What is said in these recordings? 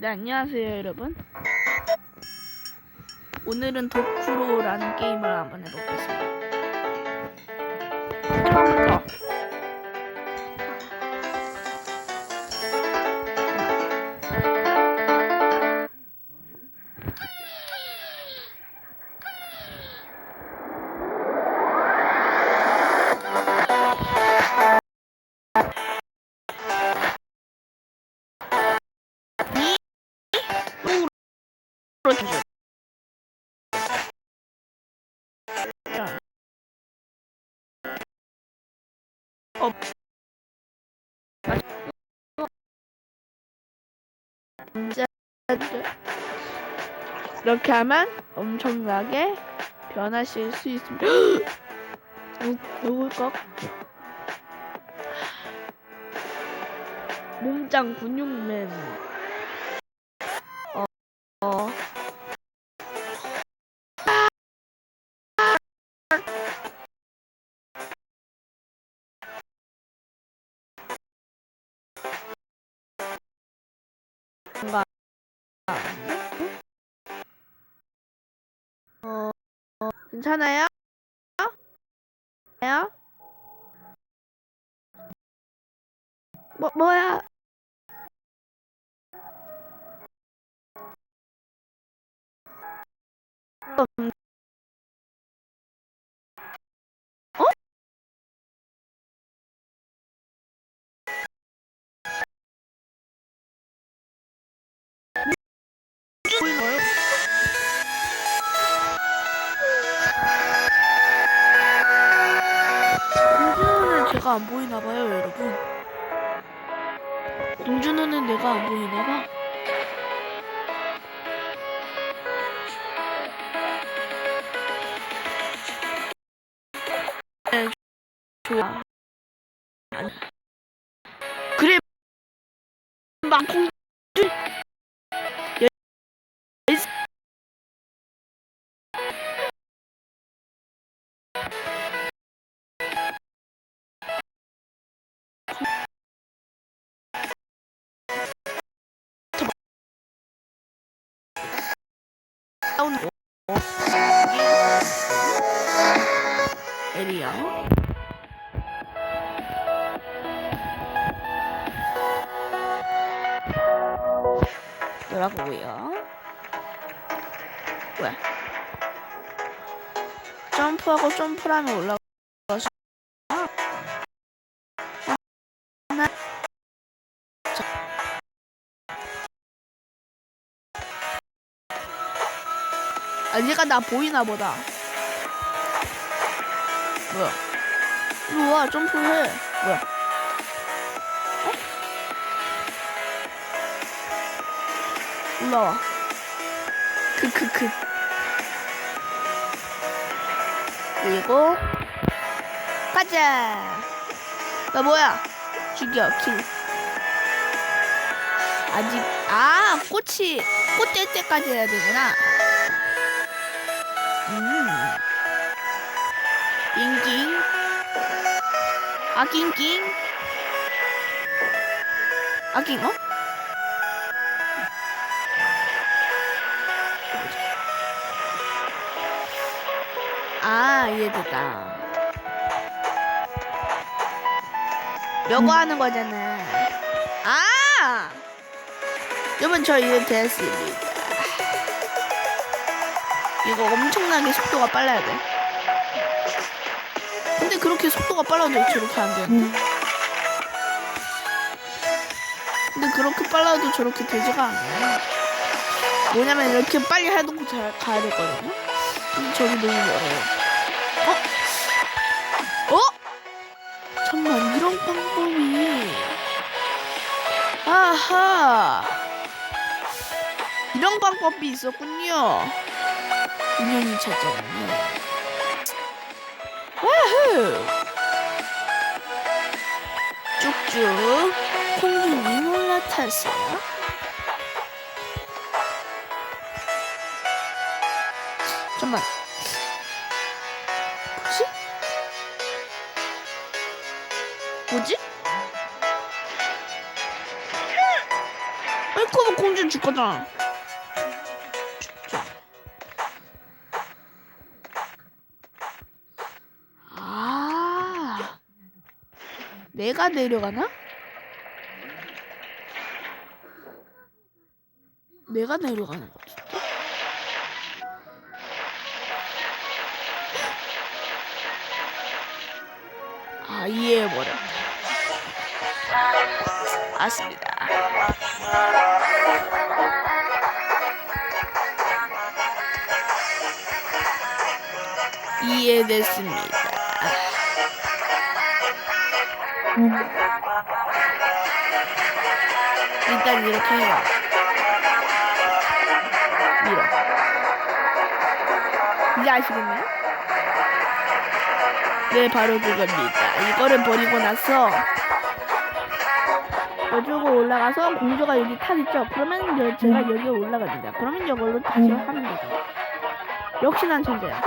네, 안녕하세요, 여러분. 오늘은 도쿠로라는 게임을 한번 해보겠습니다. 이렇게 하면 엄청나게 변하실 수 있습니다. 누굴까? 몸짱 근육맨. 어, 어 괜찮아요? 요 뭐 뭐야? 음. 제가 안 보이나 봐요, 여러분. 공주는 내가 안 보이나 봐. 네, 좋아. 거. 에리야. 뭐라고요? 뭐야? 점프하고 점프하면 올라 아 얘가 나 보이나 보다. 뭐야? 이리 와 점프해. 뭐야? 어? 올라와. 크크크. 그리고 가자. 나 뭐야? 죽여 킬. 아직 아 꽃이 꽃 뗄 때까지 해야 되구나 아 낑낑? 아 낑, 어? 아 이해됐다. 요거 하는 거잖아. 아! 여러분 저 이해됐습니다. 이거 엄청나게 속도가 빨라야 돼 근데 그렇게 속도가 빨라도 저렇게 안 되는데 근데 그렇게 빨라도 저렇게 되지가 않아요. 뭐냐면 이렇게 빨리 해놓고 잘 가야 되거든요. 근데 저기 너무 멀어요. 어? 어? 정말 이런 방법이. 아하. 이런 방법이 있었군요. 인연이 찾아오네 쭉쭉 공중에 올라탔어요 잠깐만 뭐지? 뭐지? 뭐 공주 줄 거잖아. 내가 내려가나? 내가 내려가는 거지. 아 이해해버렸다. 맞습니다. 이해됐습니다. 일단 이렇게 해요. 밀어. 이제 아시겠나요? 네, 바로 그겁니다. 이거를 버리고 나서 이쪽으로 올라가서 공주가 여기 탑 있죠? 그러면 여- 제가 여기에 올라갑니다. 그러면 이걸로 다시 하면 되죠. 역시 난 천재야.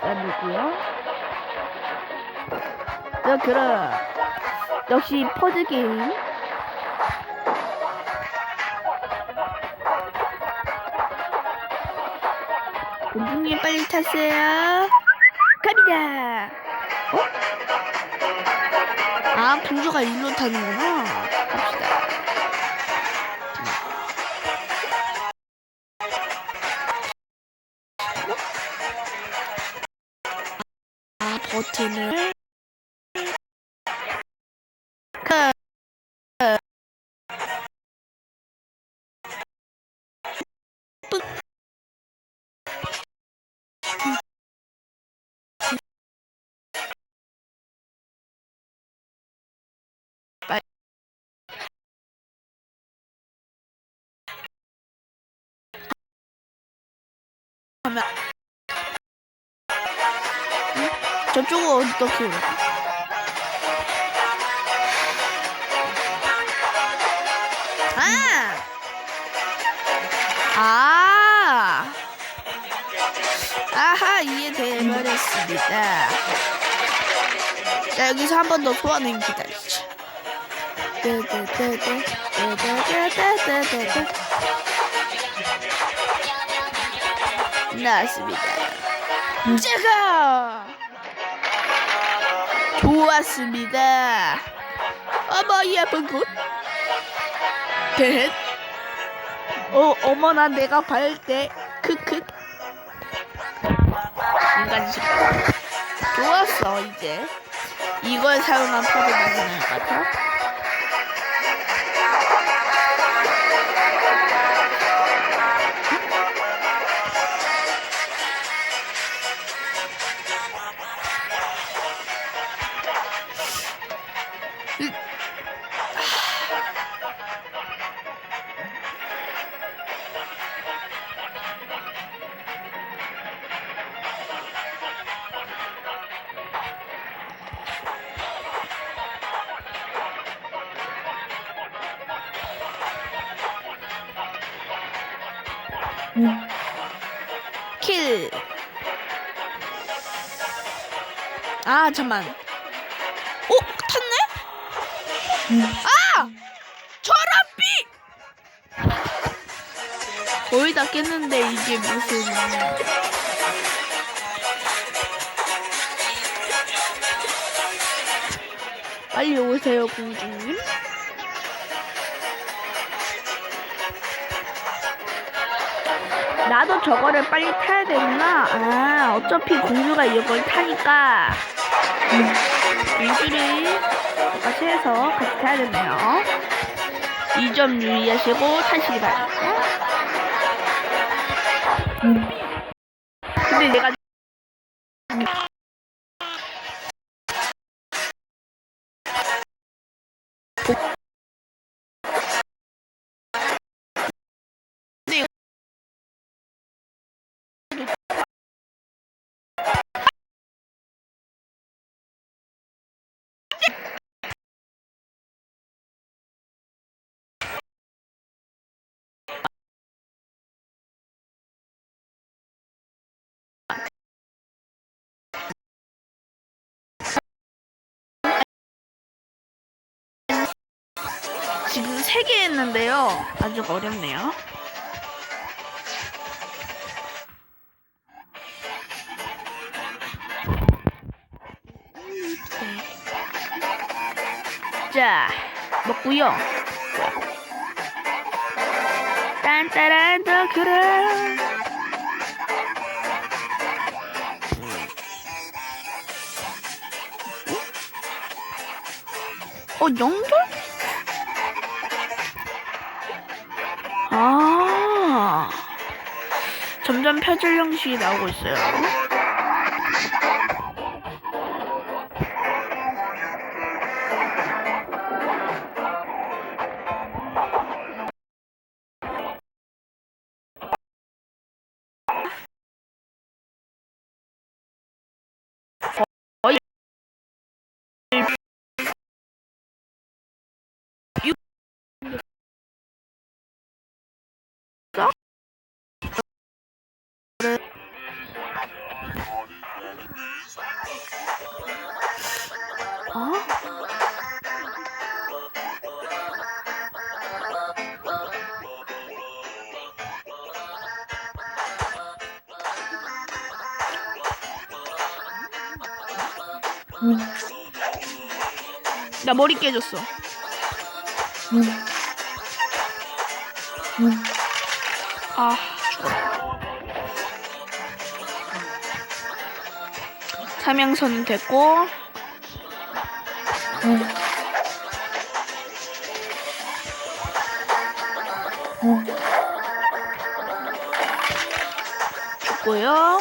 자, 누구요? 자, 그럼 역시 퍼즐 게임. 공주님 빨리 타세요. 갑니다. 어? 아, 공주가 일로 타는구나. 갑시다. 아, 버튼을. 하면 저쪽은 올라? 아! 아! 아하, 이해돼버렸습니다. 자, 여기서 한 번 더 소환을 기다리죠. 나왔습니다. 제가 좋았습니다. 어머 예쁜 곳. 뱃. 어 어머나 내가 발때 크크. 인간 식. 좋았어 이제 이걸 사용한 파도 많이 나을 것 같아. 킬. 아 잠만. 오 탔네? 아 삐. 거의 다 깼는데 이게 무슨? 빨리 오세요 공주님. 나도 저거를 빨리 타야 되구나. 아, 어차피 공주가 이걸 타니까 일주를 같이 해서 같이 타야겠네요. 이 점 유의하시고 타시기 바랍니다. 근데 내가 지금 세개 했는데요. 아주 어렵네요. 네. 자, 먹고요. 딴따란 더 그래. 어, 연결? 아. 점점 펴질 형식이 나오고 있어요. 어? 나 머리 깨졌어. 아, 죽었다. 삼양선은 됐고, 죽 고요.